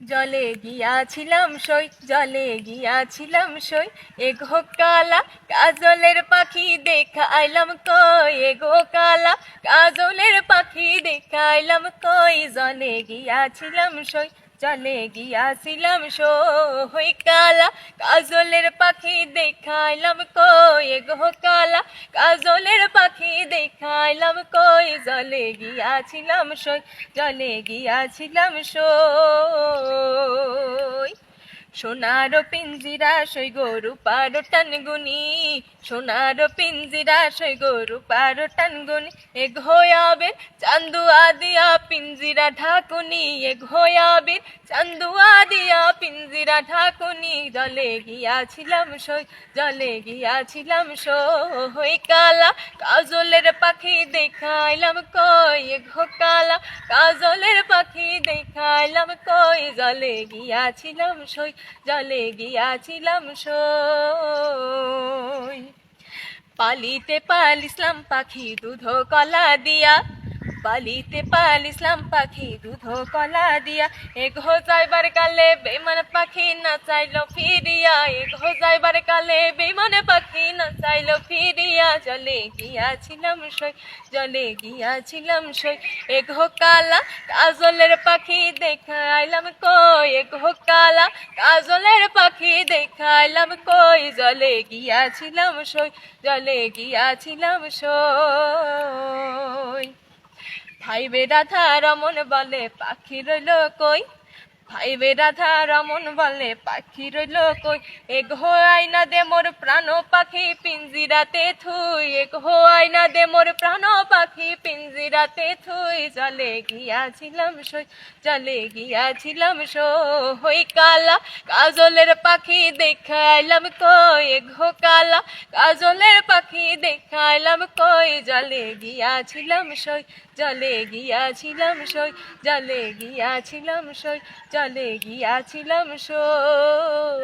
জলে গিয়াছিলাম সই, জলে গিয়াছিলাম সই। এগো কালা, কাজলের পাখি দেখাইলাম কই? এগো কালা, কাজলের পাখি দেখাইলাম কই? জলে গিয়াছিলাম সই, জলে গিয়াছিলাম সই। কালা, কাজলের পাখি দেখাইলাম কই? এগো কালা কাজলের পাখি দেখাইলাম কই জলে গিয়াছিলাম সই জলে গিয়াছিলাম সই। সোনার পিঞ্জিরা সই গরু পারো টানগুনি সোনার পিঞ্জিরা সই গরু পারো টানগুনি এ ঘোয়াবে চান্দুয়া দিয়া পিঞ্জিরা ঢাকুনি। এ ঘোয়াবে চান্দুয়া দিয়া পিঞ্জিরা ঢাকুনি। জলে গিয়াছিলাম সই, জলে গিয়াছিলাম সই। কালা কাজলের পাখি দেখাইলাম কই? এ ঘো কালা কাজলের পাখি দেখাইলাম কই? জলে গিয়াছিলাম সই জলে গিয়াছিলাম সই। পালিতে পাখি দুধ কলা দিয়া। পালিতে পালিসলাম পাখি দুধ কলা দিয়া। এগো যাইবার কালে বেমান পাখি না চাইলো ফিরিয়া এগো যাইবার কালে বেমান পাখি না চাইলো ফিরিয়া। জলে গিয়াছিলাম সই, জলে গিয়াছিলাম সই। এগো কালা কাজলের পাখি দেখাইলাম কই? এগো কালা কাজলের পাখি দেখাইলাম কই? জলে গিয়াছিলাম সই, জলে গিয়াছিলাম সই। ভাইবে থা রমন বলে পাখি রইল কই? ভাইবে রাধা রমন বলে পাখি রইল কই? এগ হো আইনা দে মোর প্রাণ পাখি, পিঞ্জিরাতে থুই। এগ হো আইনা দে মোর প্রাণ পাখি, পিঞ্জিরাতে থুই। জলে গিয়াছিলাম সই, জলে গিয়াছিলাম সই। কালা কাজলের পাখি দেখাইলাম কই? এগ হো কালা কাজলের পাখি দেখাইলাম কই? জলে গিয়াছিলাম সই, জলে গিয়াছিলাম সই, জলে গিয়াছিলাম সই জলে গিয়াছিলাম সই